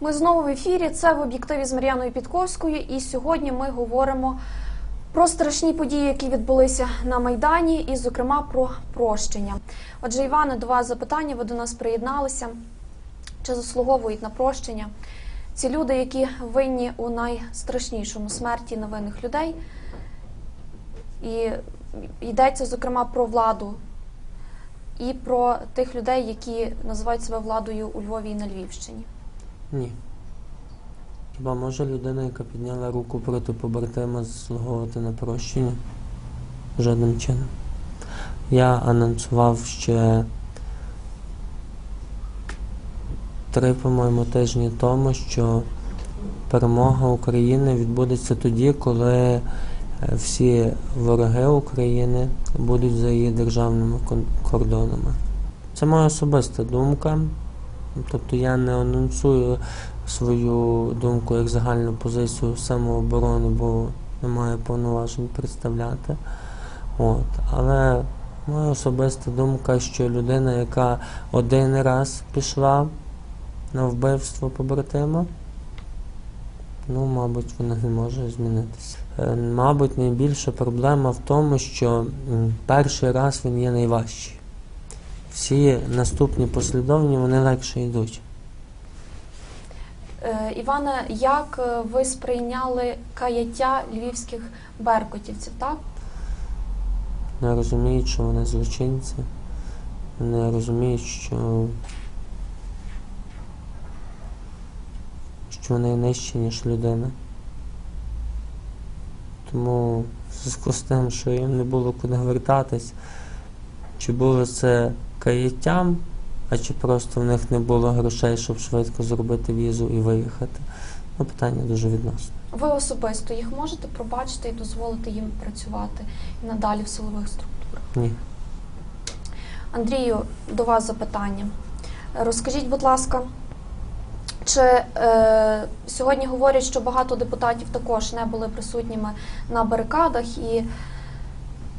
Ми знову в ефірі. Це в об'єктиві з Мар'яною Підковською. І сьогодні ми говоримо про страшні події, які відбулися на Майдані, і, зокрема, про прощення. Отже, Іване, до вас запитання. Ви до нас приєдналися. Чи заслуговують на прощення ці люди, які винні у найстрашнішому смерті невинних людей? І йдеться, зокрема, про владу і про тих людей, які називають себе владою у Львові і на Львівщині. Ні. Хіба може людина, яка підняла руку проти побратима, заслуговувати на прощення? Жодним чином. Я анонсував ще три, по-моєму, тижні тому, що перемога України відбудеться тоді, коли всі вороги України будуть за її державними кордонами. Це моя особиста думка. Тобто я не анонсую свою думку як загальну позицію самооборони, бо не маю повноважень представляти. От. Але моя особиста думка, що людина, яка один раз пішла на вбивство побратима, ну, мабуть, вона не може змінитися. Е, Мабуть, найбільша проблема в тому, що перший раз він є найважчий. Всі наступні послідовні вони легше йдуть. Е, Іване, як е, ви сприйняли каяття львівських беркутівців? Так Не розуміють, що вони злочинці, не розуміють, що, вони нижчі, ніж людина. Тому в зв'язку з тим, що їм не було куди вертатись, чи було це каяттям, а чи просто в них не було грошей, щоб швидко зробити візу і виїхати. Ну, питання дуже відносно. ви особисто їх можете пробачити і дозволити їм працювати і надалі в силових структурах? Ні. Андрію, до вас запитання. Розкажіть, будь ласка, чи е, сьогодні говорять, що багато депутатів також не були присутніми на барикадах і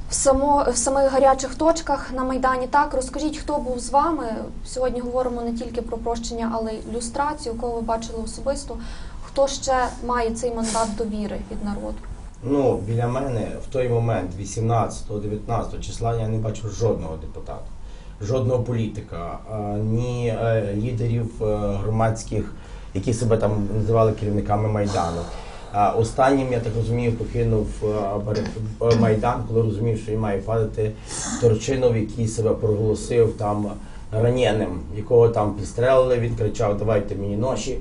в, само, в самих гарячих точках на Майдані. Так, розкажіть, хто був з вами. Сьогодні говоримо не тільки про прощення, але й люстрацію, кого ви бачили особисто. Хто ще має цей мандат довіри від народу? Ну, біля мене в той момент, 18-19 числа, я не бачив жодного депутата, жодного політика, ні е, лідерів е, громадських, які себе там називали керівниками Майдану. Останнім, я так розумію, покинув е, Майдан, коли розумів, що він має падати Торчинов, який себе проголосив там раненим, якого там підстрелили, він кричав, давайте мені ноші.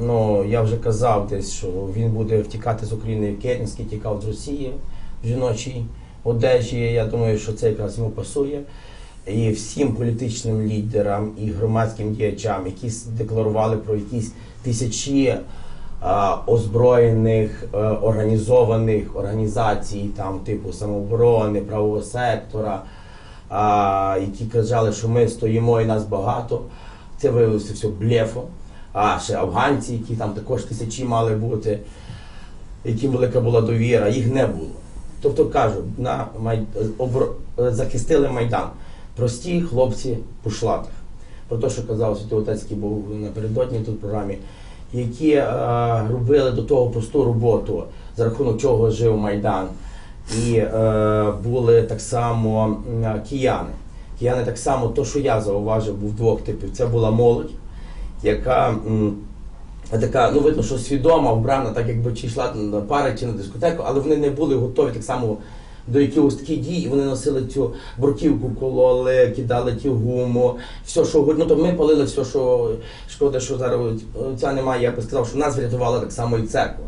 Ну, я вже казав десь, що він буде втікати з України, як Керенський тікав з Росії в жіночій одежі. Я думаю, що це якраз йому пасує. І всім політичним лідерам і громадським діячам, які декларували про якісь тисячі а, озброєних е, організованих організацій, там типу самооборони, правого сектора, які казали, що ми стоїмо і нас багато. Це виявилося все блефом. А ще афганці, які там також тисячі мали бути, яким велика була довіра, їх не було. Тобто кажу, на май... обр... захистили Майдан. Прості хлопці пушлатих. Про те, що казав Святий Отець, був напередодні тут в програмі, які е, робили до того просту роботу, за рахунок чого жив Майдан. І е, були так само кияни. Кияни так само, то, що я зауважив, був двох типів. Це була молодь, яка м, така, ну видно, що свідома, вбрана, так якби чи йшла на пари чи на дискотеку, але вони не були готові так само до якихось таких дій, вони носили цю бруківку, кололи, кидали ті гуму, все, що. Ну, то ми палили все, що шкода, що зараз ця немає. Я би сказав, що нас врятувала так само і церква.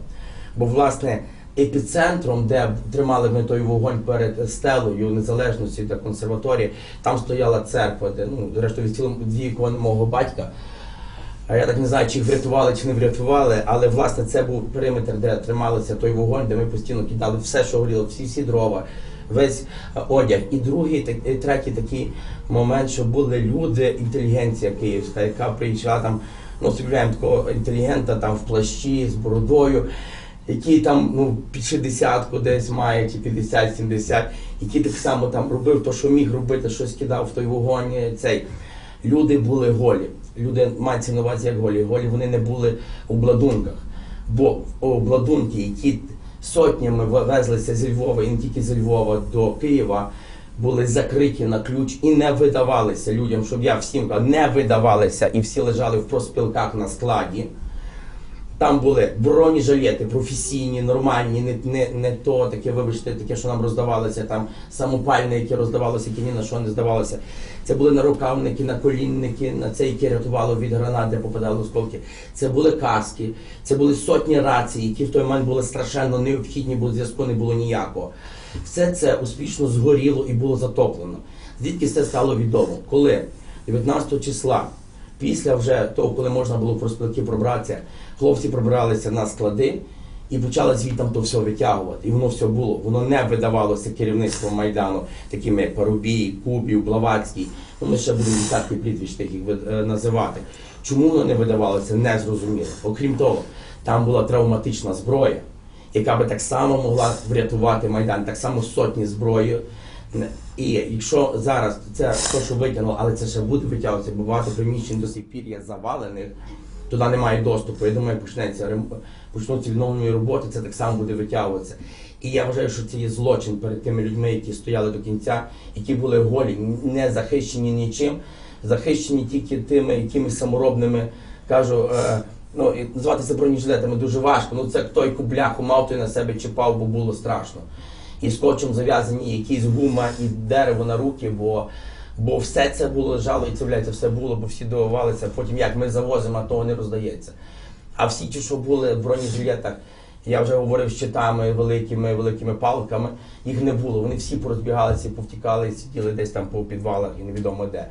Бо, власне, епіцентром, де тримали ми той вогонь перед стелою незалежності та консерваторії, там стояла церква, де ну, зрештою відділом мого батька. А я так не знаю, чи їх врятували, чи не врятували, але власне це був периметр, де трималися той вогонь, де ми постійно кидали все, що горіло, всі всі дрова, весь е, одяг. І другий, і третій такий момент, що були люди, інтелігенція київська, яка приїжджала там, ну, уявляємо такого інтелігента там в плащі з бородою. який там ну, під 60 десь має, чи 50-70, який так само там робив те, що міг робити, щось кидав в той вогонь. Цей. Люди були голі. Люди мається на увазі як голі. Голі вони не були у бладунках. Бо обладунки, які сотнями везлися зі Львова і не тільки зі Львова до Києва, були закриті на ключ і не видавалися людям, щоб я всім не видавалися, і всі лежали в проспілках на складі. Там були бронежилети професійні, нормальні, не, не, не то таке, вибачте, таке, що нам роздавалося, там самопальне, яке роздавалося, яке ні на що не здавалося. Це були нарукавники, наколінники, на це, яке рятувало від гранат, де попадали осколки. Це були каски, це були сотні рацій, які в той момент були страшенно необхідні, бо зв'язку не було ніякого. Все це успішно згоріло і було затоплено. Звідки це стало відомо? Коли 19 числа Після вже того, коли можна було про спілки пробратися, хлопці пробралися на склади і почали звідти то все витягувати. І воно все було. Воно не видавалося керівництвом Майдану, такими як Парубій, Кубів, Блаватський. Ну, ми ще будемо десятки прізвищ таких е, називати. Чому воно не видавалося, не зрозуміло. Окрім того, там була травматична зброя, яка би так само могла врятувати Майдан, так само сотні зброї. І якщо зараз це то, що витягнуло, але це ще буде витягуватися, бо багато приміщень до сих пір є завалених, туди немає доступу. Я думаю, почнеться почнуться відновлені роботи, це так само буде витягуватися. І я вважаю, що це є злочин перед тими людьми, які стояли до кінця, які були голі, не захищені нічим, захищені тільки тими якимись саморобними, кажу. Е, Ну, і зватися бронежилетами дуже важко. Ну це хто яку бляху мав, той на себе чіпав, бо було страшно і скотчем зав'язані якісь гума і дерево на руки, бо, бо все це було лежало і це вляється, все було, бо всі дивувалися. Потім як ми завозимо, а того не роздається. А всі ті, що були в бронежилетах, я вже говорив з щитами великими, великими палками, їх не було. Вони всі порозбігалися, повтікали сиділи десь там по підвалах і невідомо де.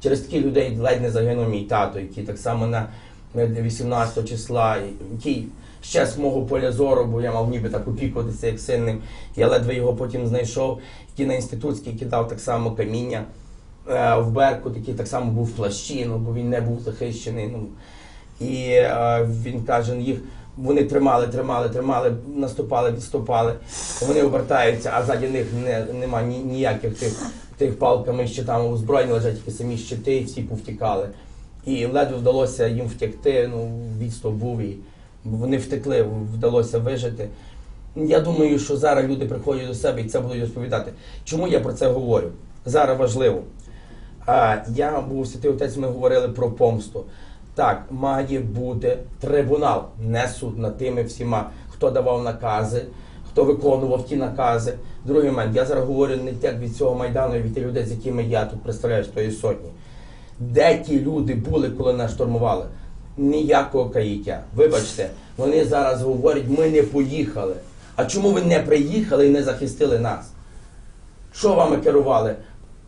Через таких людей ледь не загинув мій тато, який так само на на 18 числа, який ще з мого поля зору, бо я мав ніби так опікуватися як сильним. Я ледве його потім знайшов, який на інститутській кидав так само каміння в Беркут, який так само був в плащі, ну, бо він не був захищений. Ну. І е, він каже, їх вони тримали, тримали, тримали, наступали, відступали. Вони обертаються, а ззаді них не, нема ні, ніяких тих, тих палками щитами озброєні, лежать тільки самі щити, і всі повтікали. І ледве вдалося їм втекти, ну, відступ був і вони втекли, вдалося вижити. Я думаю, що зараз люди приходять до себе і це будуть розповідати. Чому я про це говорю? Зараз важливо. А, я був святий отець, ми говорили про помсту. Так, має бути трибунал, не суд над тими всіма, хто давав накази, хто виконував ті накази. Другий момент, я зараз говорю не так від цього майдану, а від тих людей, з якими я тут представляю з тої сотні. Де ті люди були, коли нас штурмували? Ніякого каїття. Вибачте, вони зараз говорять, ми не поїхали. А чому ви не приїхали і не захистили нас? Що вами керували?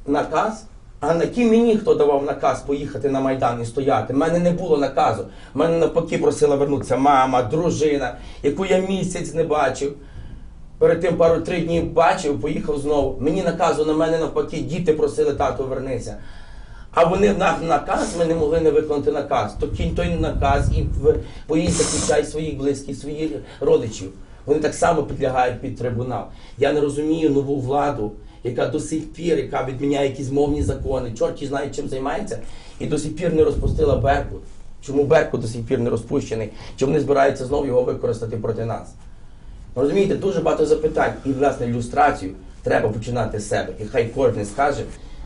Наказ? А на ким мені хто давав наказ поїхати на Майдан і стояти? У мене не було наказу. У мене навпаки просила вернутися мама, дружина, яку я місяць не бачив. Перед тим пару три днів бачив, поїхав знову. Мені наказу на мене навпаки, діти просили, тато, вернися. А вони на наказ ми не могли не виконати наказ. То кінь той наказ і поїдь захищай своїх близьких, своїх родичів. Вони так само підлягають під трибунал. Я не розумію нову владу, яка до сих пір, яка відміняє якісь мовні закони, чорті знає, чим займається, і до сих пір не розпустила Беркут. Чому Беркут до сих пір не розпущений? Чи вони збираються знову його використати проти нас? Розумієте, дуже багато запитань. І, власне, ілюстрацію треба починати з себе. І хай кожен скаже,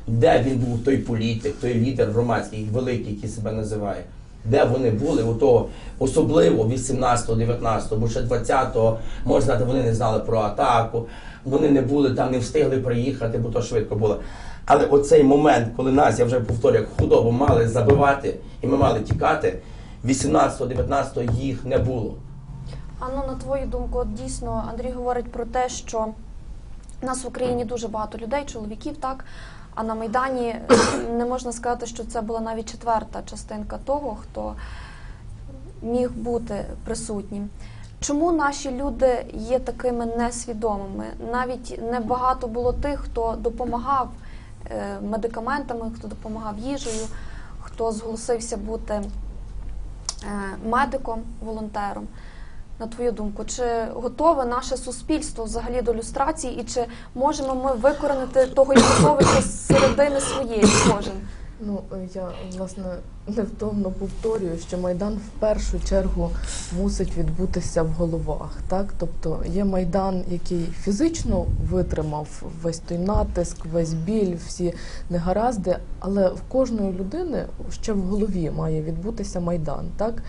де він був той політик, той лідер громадський, великий, який себе називає. Де вони були у того, особливо 18-го, 19-го, бо ще 20-го, можна сказати, вони не знали про атаку, вони не були там, не встигли приїхати, бо то швидко було. Але оцей момент, коли нас, я вже повторюю, худобу мали забивати і ми мали тікати, 18-го, 19-го їх не було. А ну на твою думку, от дійсно Андрій говорить про те, що в нас в Україні дуже багато людей, чоловіків, так. А на Майдані не можна сказати, що це була навіть четверта частинка того, хто міг бути присутнім. Чому наші люди є такими несвідомими? Навіть небагато було тих, хто допомагав е, медикаментами, хто допомагав їжею, хто зголосився бути е, медиком, волонтером. на твою думку, чи готове наше суспільство взагалі до люстрації, і чи можемо ми викоренити того з середини своєї кожен? Ну, е, я власне невтомно повторюю, що майдан в першу чергу мусить відбутися в головах. Так, тобто є майдан, який фізично витримав весь той натиск, весь біль, всі негаразди, але в кожної людини ще в голові має відбутися майдан. Так.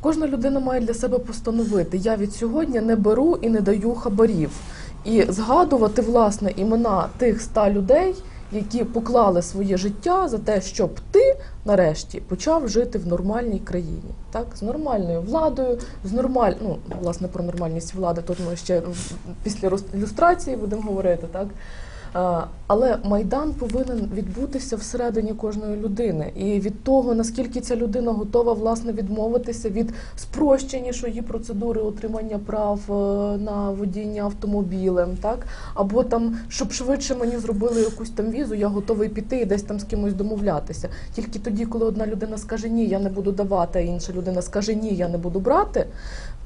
Кожна людина має для себе постановити: я від сьогодні не беру і не даю хабарів. І згадувати власне імена тих ста людей, які поклали своє життя за те, щоб ти нарешті почав жити в нормальній країні, так з нормальною владою, з нормаль... ну, власне про нормальність влади. Тут ми ще після люстрації будемо говорити, так. А, Але майдан повинен відбутися всередині кожної людини, і від того наскільки ця людина готова власне відмовитися від спрощенішої процедури отримання прав е, на водіння автомобілем, так або там, щоб швидше мені зробили якусь там візу, я готовий піти і десь там з кимось домовлятися. Тільки тоді, коли одна людина скаже ні, я не буду давати, а інша людина скаже ні, я не буду брати.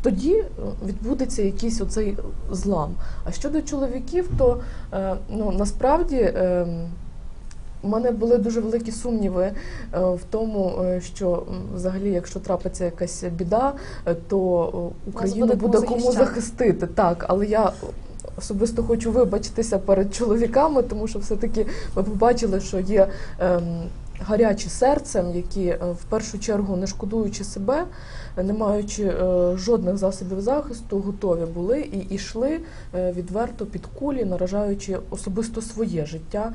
Тоді е, відбудеться якийсь оцей злам. А щодо чоловіків, то е, ну насправді е, у мене були дуже великі сумніви в тому, що взагалі, якщо трапиться якась біда, то Україну буде буде кому захистити. Так, але я особисто хочу вибачитися перед чоловіками, тому що все-таки ми побачили, що є. Ем, Гарячі серцем, які е, в першу чергу не шкодуючи себе, не маючи е, жодних засобів захисту, готові були і йшли е, відверто під кулі, наражаючи особисто своє життя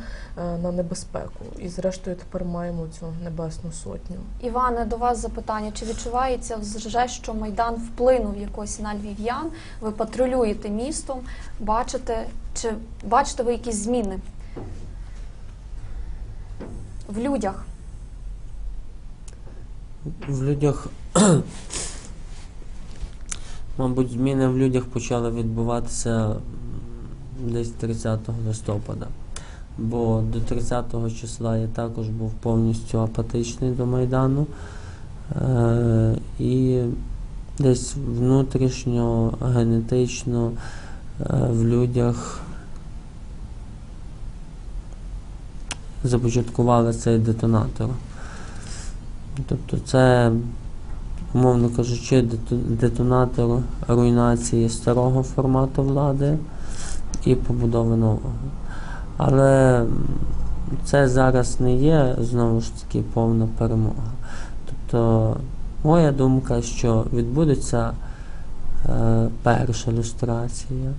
на небезпеку. І зрештою тепер маємо цю небесну сотню. Іване, до вас запитання: чи відчувається вже, що майдан вплинув якось на львів'ян? Ви патрулюєте містом, бачите, чи бачите ви якісь зміни в людях? В людях, мабуть, зміни в людях почали відбуватися десь 30 листопада. Бо до 30 числа я також був повністю апатичний до Майдану. Е, і десь внутрішньо, генетично е, в людях започаткували цей детонатор. Тобто це, умовно кажучи, детонатор руйнації старого формату влади і побудови нового. Але це зараз не є знову ж таки повна перемога. Тобто, моя думка, що відбудеться е, перша люстрація,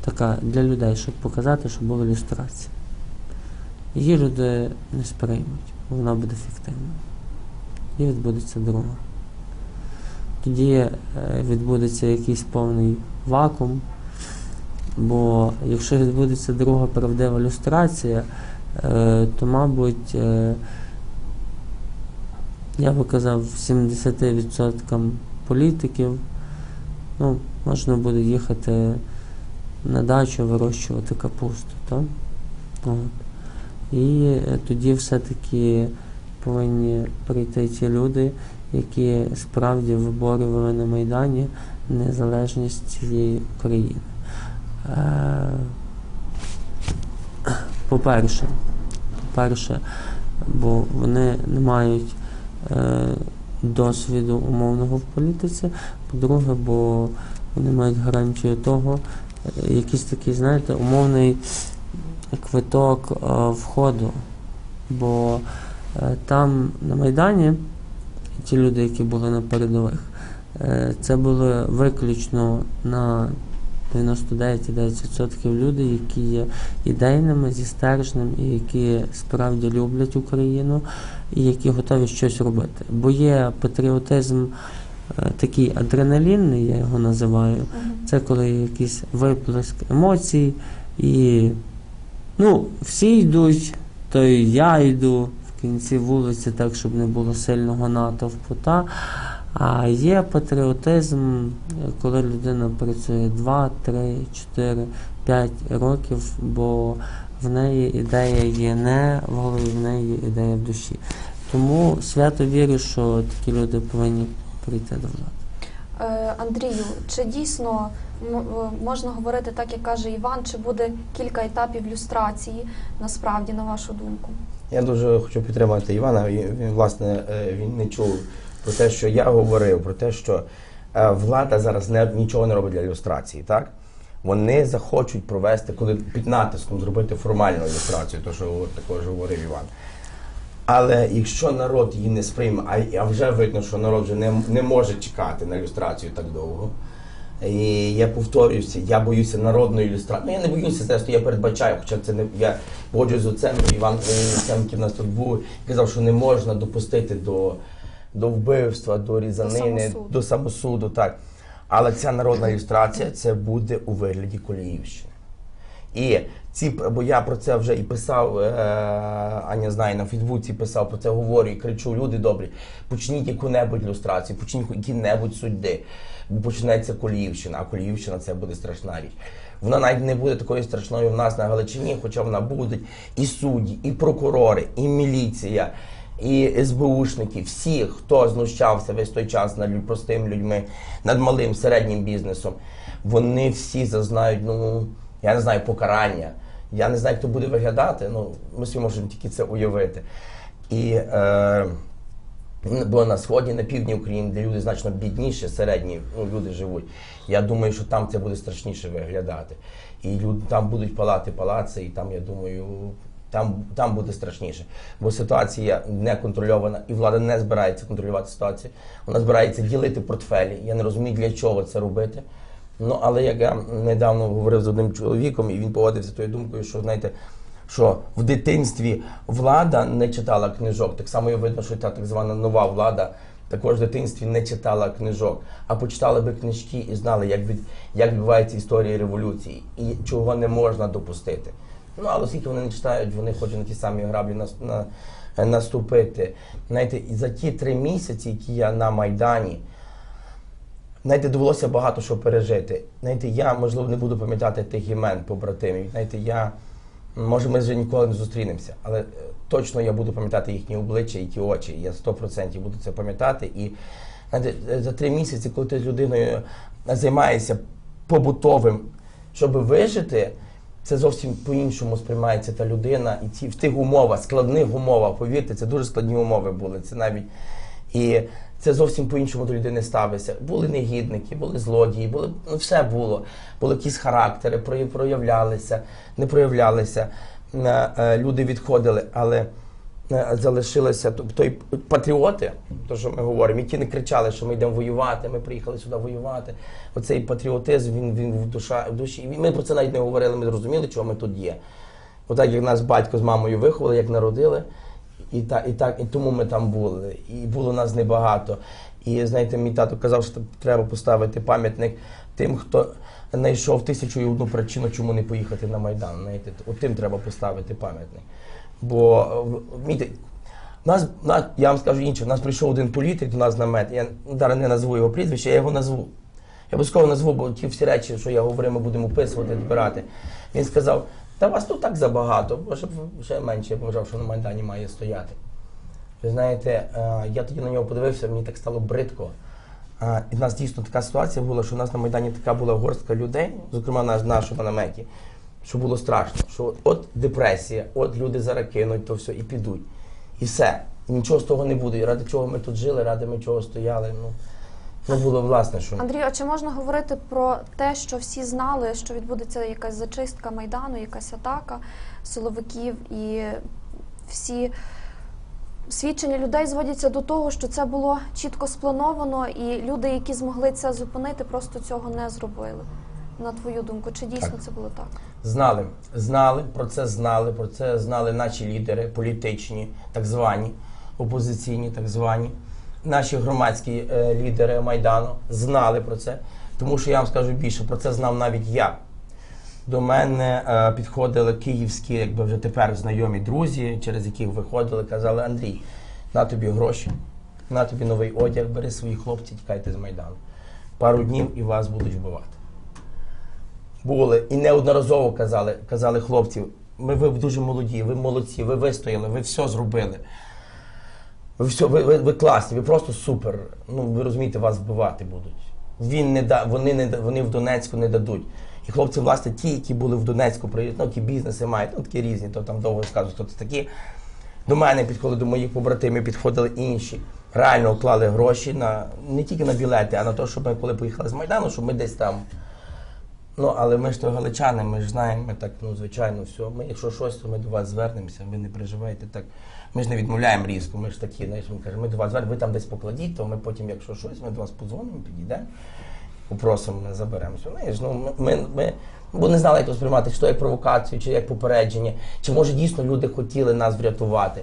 така для людей, щоб показати, що була люстрація. Її люди не сприймуть, вона буде фіктивною. І відбудеться друга. Тоді е, відбудеться якийсь повний вакуум, бо якщо відбудеться друга правдива люстрація, е, то, мабуть, е, я би казав, 70% політиків ну, можна буде їхати на дачу вирощувати капусту. Так? І е, тоді все-таки повинні прийти ті люди, які справді виборювали на Майдані незалежність цієї України. Е, По-перше, по-перше, бо вони не мають е, досвіду умовного в політиці. По-друге, бо вони мають гарантію того, якийсь такий, знаєте, умовний квиток е, входу. Бо е, там на Майдані ті люди, які були на передових, е, це були виключно на 99,9% люди, які є ідейними, зі стержнем і які справді люблять Україну і які готові щось робити. Бо є патріотизм такий адреналінний, я його називаю. Це коли якийсь виплеск емоцій, і ну, всі йдуть, то і я йду в кінці вулиці, так, щоб не було сильного натовпу. Та? А є патріотизм, коли людина працює 2, 3, 4, 5 років, бо в неї ідея є не в голові, в неї є ідея в душі. Тому свято вірю, що такі люди повинні прийти до влади. Е, Андрію, чи дійсно можна говорити так, як каже Іван, чи буде кілька етапів люстрації насправді, на вашу думку? Я дуже хочу підтримати Івана. Він, власне е, він не чув про те, що я говорив, про те, що е, влада зараз не, нічого не робить для ілюстрації, так? Вони захочуть провести, коли під натиском зробити формальну ілюстрацію, то що також говорив Іван. Але якщо народ її не сприйме, а, вже видно, що народ вже не, не може чекати на ілюстрацію так довго. І я повторююся, я боюся народної ілюстрації. Ну я не боюся, зрештою, я передбачаю, хоча це не я погоджуюсь з оцем, Іван Семків на нас тут був, казав, що не можна допустити до, до вбивства, до різанини, самосуду. до самосуду. Так. Але ця народна ілюстрація це буде у вигляді Коліївщини. І ці, бо я про це вже і писав, е, Аня знає, на Фейсбуці писав, про це говорю і кричу, люди добрі, почніть яку-небудь ілюстрацію, почніть які-небудь судьди. Бо почнеться Коліївщина, а Коліївщина це буде страшна річ. Вона навіть не буде такою страшною в нас на Галичині, хоча вона буде і судді, і прокурори, і міліція, і СБУшники, всі, хто знущався весь той час над простими людьми, над малим середнім бізнесом, вони всі зазнають, ну я не знаю, покарання. Я не знаю, хто буде виглядати. Ну ми собі можемо тільки це уявити. І е, бо на сході, на півдні України, де люди значно бідніші, середні ну, люди живуть. Я думаю, що там це буде страшніше виглядати. І люди там будуть палати палаци, і там, я думаю, там, там буде страшніше. Бо ситуація не контрольована, і влада не збирається контролювати ситуацію. Вона збирається ділити портфелі. Я не розумію, для чого це робити. Ну, але як я недавно говорив з одним чоловіком, і він погодився тою думкою, що знаєте, що в дитинстві влада не читала книжок. Так само і видно, що та так звана нова влада також в дитинстві не читала книжок, а почитали би книжки і знали, як від як відбувається історія революції і чого не можна допустити. Ну але оскільки вони не читають, вони хочуть на ті самі граблі нас, на, наступити. Знаєте, і за ті три місяці, які я на Майдані. Знаєте, довелося багато що пережити. Знаєте, я, можливо, не буду пам'ятати тих імен побратимів. Знаєте, я, може, ми вже ніколи не зустрінемося, але е, точно я буду пам'ятати їхні обличчя і ті очі. Я 100% буду це пам'ятати. І знаєте, е, за три місяці, коли ти з людиною займаєшся побутовим, щоб вижити, це зовсім по-іншому сприймається та людина. І ці в тих умовах, складних умовах, повірте, це дуже складні умови були. Це навіть і це зовсім по-іншому до людини ставиться. Були негідники, були злодії, були ну все було. Були якісь характери, проявлялися, не проявлялися. Е, е, Люди відходили, але е, залишилися той патріоти, то що ми говоримо, які не кричали, що ми йдемо воювати, ми приїхали сюди воювати. Оцей патріотизм, він, він в, душа, в душі. Ми про це навіть не говорили, ми зрозуміли, чого ми тут є. Отак, як нас батько з мамою виховали, як народили. І так, і так, і тому ми там були. І було нас небагато. І знаєте, мій тато казав, що треба поставити пам'ятник тим, хто знайшов тисячу і одну причину, чому не поїхати на Майдан. Знаєте, от тим треба поставити пам'ятник. Бо е, нас, нас, я вам скажу інше, нас прийшов один політик до нас на мет, я зараз не назву його прізвище, я його назву. Я обов'язково назву, бо ті всі речі, що я говорив, ми будемо описувати, збирати. Він сказав, та вас тут так забагато, щоб ще менше я вважав, що на Майдані має стояти. Ви знаєте, е, я тоді на нього подивився, мені так стало бридко. А, І в нас дійсно така ситуація була, що у нас на Майдані така була горстка людей, зокрема наш, нашого наметі, що було страшно. Що от депресія, от люди зараз кинуть то все і підуть. І все. І нічого з того не буде. І ради чого ми тут жили, ради ми чого стояли. Ну, ну було власне, що. Андрію, а чи можна говорити про те, що всі знали, що відбудеться якась зачистка майдану, якась атака силовиків, і всі свідчення людей зводяться до того, що це було чітко сплановано, і люди, які змогли це зупинити, просто цього не зробили. На твою думку, чи дійсно Так. це було так? Знали, знали, про це знали, про це знали наші лідери, політичні, так звані, опозиційні, так звані, наші громадські е, лідери Майдану знали про це. Тому що я вам скажу більше, про це знав навіть я. До мене е, підходили київські, якби вже тепер знайомі друзі, через яких виходили, казали, Андрій, на тобі гроші, на тобі новий одяг, бери своїх хлопців, тікайте з Майдану. Пару днів і вас будуть вбивати були і неодноразово казали, казали хлопці, ми ви дуже молоді, ви молодці, ви вистояли, ви все зробили. Ви все, ви, ви, ви класні, ви просто супер. Ну, ви розумієте, вас вбивати будуть. Він не да, вони не вони в Донецьку не дадуть. І хлопці, власне, ті, які були в Донецьку, приїжджали, ну, які бізнеси мають, ну такі різні, то там довго скажуть, хто це такі. До мене підходили, до моїх побратимів підходили інші. Реально вклали гроші на не тільки на білети, а на те, щоб ми коли поїхали з Майдану, щоб ми десь там. Ну, але ми ж то галичани, ми ж знаємо, ми так, ну, звичайно, все. Ми, якщо щось, то ми до вас звернемося, ви не переживайте так. Ми ж не відмовляємо різко, ми ж такі, знаєш, ми кажемо, ми до вас звернемося, ви там десь покладіть, то ми потім, якщо щось, ми до вас подзвонимо, підійдемо, попросимо, ми заберемо. Все, Знаєш, ну, ми, ми, бо не знали, як то сприймати, чи то як провокацію, чи як попередження, чи може дійсно люди хотіли нас врятувати.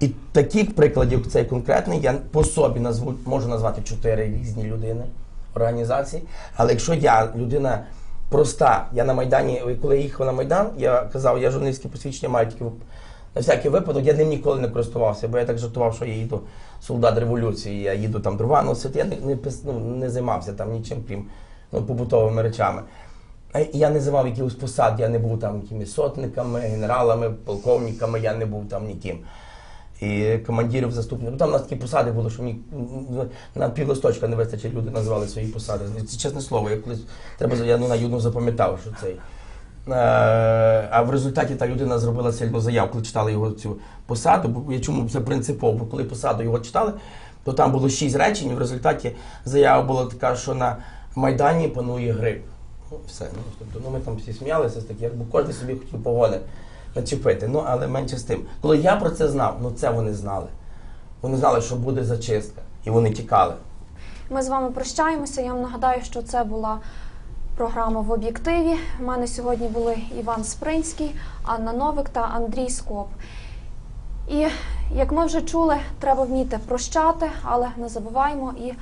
І таких прикладів, цей конкретний, я по собі назву, можу назвати чотири різні людини, організації. Але якщо я людина проста, я на Майдані, коли я їхав на Майдан, я казав, я журналістське посвідчення маю тільки на всякий випадок, я ним ніколи не користувався, бо я так жартував, що я їду солдат революції, я їду там дрова носити, я не, не, ну, не займався там нічим, крім ну, побутовими речами. Я не займав якихось посад, я не був там якимись сотниками, генералами, полковниками, я не був там ніким. І командирів, заступників. Там у нас такі посади були, що мені на півлисточка не вистачить, люди називали свої посади. Це чесне слово, я колись треба я ну, на юну запам'ятав, що цей. Е, а в результаті та людина зробила сильну заяву, коли читали його цю посаду. Бо я чому це принципово? Коли посаду його читали, то там було шість речень, і в результаті заява була така, що на Майдані панує грип. Ну, все. Ну, тобто, ну, ми там всі сміялися з таких, бо кожен собі хотів погони начепити. Ну, але менше з тим. Коли я про це знав, ну це вони знали. Вони знали, що буде зачистка, і вони тікали. Ми з вами прощаємося. Я вам нагадаю, що це була програма в об'єктиві. У мене сьогодні були Іван Спринський, Анна Новик та Андрій Скоп. І як ми вже чули, треба вміти прощати, але не забуваємо і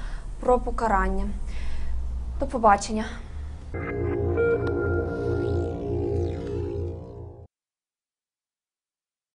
про покарання. До побачення.